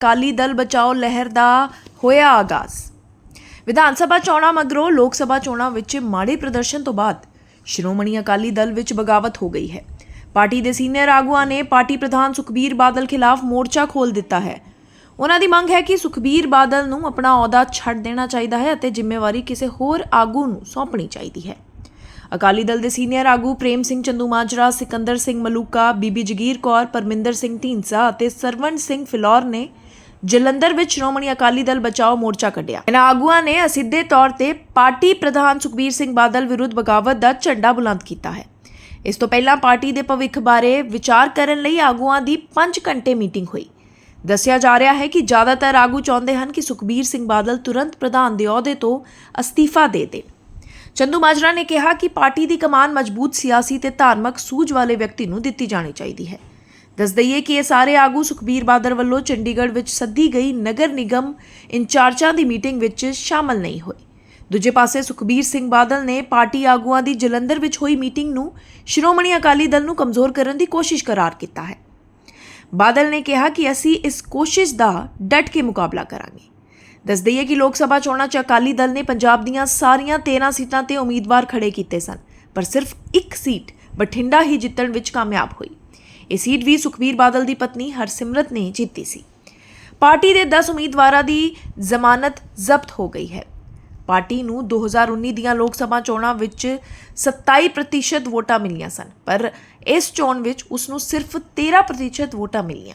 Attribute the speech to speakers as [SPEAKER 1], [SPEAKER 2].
[SPEAKER 1] ਅਕਾਲੀ ਦਲ ਬਚਾਓ ਲਹਿਰ ਦਾ ਹੋਇਆ ਆਗਾਜ਼। ਵਿਧਾਨ ਸਭਾ ਚੋਣਾਂ ਮਗਰੋਂ ਲੋਕ ਸਭਾ ਚੋਣਾਂ ਵਿੱਚ ਮਾੜੇ ਪ੍ਰਦਰਸ਼ਨ ਤੋਂ ਬਾਅਦ ਸ਼੍ਰੋਮਣੀ ਅਕਾਲੀ ਦਲ ਵਿੱਚ ਬਗਾਵਤ ਹੋ ਗਈ ਹੈ। ਪਾਰਟੀ ਦੇ ਸੀਨੀਅਰ ਆਗੂਆਂ ਨੇ ਪਾਰਟੀ ਪ੍ਰਧਾਨ ਸੁਖਬੀਰ ਬਾਦਲ ਖਿਲਾਫ ਮੋਰਚਾ ਖੋਲ ਦਿੱਤਾ ਹੈ। ਉਹਨਾਂ ਦੀ ਮੰਗ ਹੈ ਕਿ ਸੁਖਬੀਰ ਬਾਦਲ ਨੂੰ ਆਪਣਾ ਅਹੁਦਾ ਛੱਡ ਦੇਣਾ ਚਾਹੀਦਾ ਹੈ ਅਤੇ ਜ਼ਿੰਮੇਵਾਰੀ ਕਿਸੇ ਹੋਰ ਆਗੂ ਨੂੰ ਸੌਂਪਣੀ ਚਾਹੀਦੀ ਹੈ। ਅਕਾਲੀ ਦਲ ਦੇ ਸੀਨੀਅਰ ਆਗੂ ਪ੍ਰੇਮ ਸਿੰਘ ਚੰਦੂਮਾਜਰਾ ਸਿਕੰਦਰ ਸਿੰਘ ਮਲੂਕਾ, ਬੀਬੀ ਜਗੀਰ ਕੌਰ, ਪਰਮਿੰਦਰ ਸਿੰਘ ਢੀਂਡਸਾ ਅਤੇ ਸਰਵਣ ਸਿੰਘ ਫਿਲੌਰ ਨੇ ਜਲੰਧਰ ਵਿੱਚ ਸ਼੍ਰੋਮਣੀ ਅਕਾਲੀ ਦਲ ਬਚਾਓ ਮੋਰਚਾ ਕੱਢਿਆ। ਇਹਨਾਂ ਆਗੂਆਂ ਨੇ ਅਸਿੱਧੇ ਤੌਰ ਤੇ ਪਾਰਟੀ ਪ੍ਰਧਾਨ ਸੁਖਬੀਰ ਸਿੰਘ ਬਾਦਲ ਵਿਰੁੱਧ ਬਗਾਵਤ ਦਾ ਝੰਡਾ ਬੁਲੰਦ ਕੀਤਾ ਹੈ। ਇਸ ਤੋਂ ਪਹਿਲਾਂ ਪਾਰਟੀ ਦੇ ਭਵਿੱਖ ਬਾਰੇ ਵਿਚਾਰ ਕਰਨ ਲਈ ਆਗੂਆਂ ਦੀ 5 ਘੰਟੇ ਮੀਟਿੰਗ ਹੋਈ। ਦੱਸਿਆ ਜਾ ਰਿਹਾ ਹੈ ਕਿ ਜ਼ਿਆਦਾਤਰ ਆਗੂ ਚਾਹੁੰਦੇ ਹਨ ਕਿ ਸੁਖਬੀਰ ਸਿੰਘ ਬਾਦਲ ਤੁਰੰਤ ਪ੍ਰਧਾਨ ਦੇ ਅਹੁਦੇ ਤੋਂ ਅਸਤੀਫਾ ਦੇ ਦੇਣ। ਚੰਦੂ ਮਾਜਰਾ ਨੇ ਕਿਹਾ ਕਿ ਪਾਰਟੀ ਦੀ ਕਮਾਨ ਮਜ਼ਬੂਤ ਸਿਆਸੀ ਤੇ ਧਾਰਮਿਕ ਸੂਝ ਵਾਲੇ ਵਿਅਕਤੀ ਨੂੰ ਦਿੱਤੀ ਜਾਣੀ ਚਾਹੀਦੀ ਹੈ। ਦੱਸ ਦਈਏ ਕਿ ਇਹ ਸਾਰੇ ਆਗੂ ਸੁਖਬੀਰ ਬਾਦਲ ਵੱਲੋਂ ਚੰਡੀਗੜ੍ਹ ਵਿੱਚ ਸੱਦੀ ਗਈ ਨਗਰ ਨਿਗਮ ਇੰਚਾਰਜਾਂ ਦੀ ਮੀਟਿੰਗ ਵਿੱਚ ਸ਼ਾਮਲ ਨਹੀਂ ਹੋਏ। ਦੂਜੇ ਪਾਸੇ ਸੁਖਬੀਰ ਸਿੰਘ ਬਾਦਲ ਨੇ ਪਾਰਟੀ ਆਗੂਆਂ ਦੀ ਜਲੰਧਰ ਵਿੱਚ ਹੋਈ ਮੀਟਿੰਗ ਨੂੰ ਸ਼੍ਰੋਮਣੀ ਅਕਾਲੀ ਦਲ ਨੂੰ ਕਮਜ਼ੋਰ ਕਰਨ ਦੀ ਕੋਸ਼ਿਸ਼ ਕਰਾਰ ਕੀਤਾ ਹੈ। ਬਾਦਲ ਨੇ ਕਿਹਾ ਕਿ ਅਸੀਂ ਇਸ ਕੋਸ਼ਿਸ਼ ਦਾ ਡਟ ਕੇ ਮੁਕਾਬਲਾ ਕਰਾਂਗੇ। ਦੱਸ ਦਈਏ ਕਿ ਲੋਕ ਸਭਾ ਚੋਣਾਂ 'ਚ ਅਕਾਲੀ ਦਲ ਨੇ ਪੰਜਾਬ ਦੀਆਂ ਸਾਰੀਆਂ 13 ਸੀਟਾਂ ਤੇ ਉਮੀਦਵਾਰ ਖੜੇ ਕੀਤੇ ਸਨ, ਪਰ ਸਿਰਫ ਇੱਕ ਸੀਟ ਬਠਿੰਡਾ ਹੀ ਜਿੱਤਣ ਵਿੱਚ ਕਾਮਯਾਬ ਹੋਈ। ਇਹ ਸੀਟ ਵੀ ਸੁਖਬੀਰ ਬਾਦਲ ਦੀ ਪਤਨੀ ਹਰਸਿਮਰਤ ਨੇ ਜਿੱਤੀ ਸੀ। ਪਾਰਟੀ ਦੇ 10 ਉਮੀਦਵਾਰਾਂ ਦੀ ਜ਼ਮਾਨਤ ਜ਼ਬਤ ਹੋ ਗਈ ਹੈ। ਪਾਰਟੀ ਨੂੰ 2019 ਦੀਆਂ ਲੋਕ ਸਭਾ ਚੋਣਾਂ ਵਿੱਚ 27% ਵੋਟਾਂ ਮਿਲੀਆਂ ਸਨ, ਪਰ ਇਸ ਚੋਣ ਵਿੱਚ ਉਸ ਨੂੰ ਸਿਰਫ 13% ਵੋਟਾਂ ਮਿਲੀਆਂ।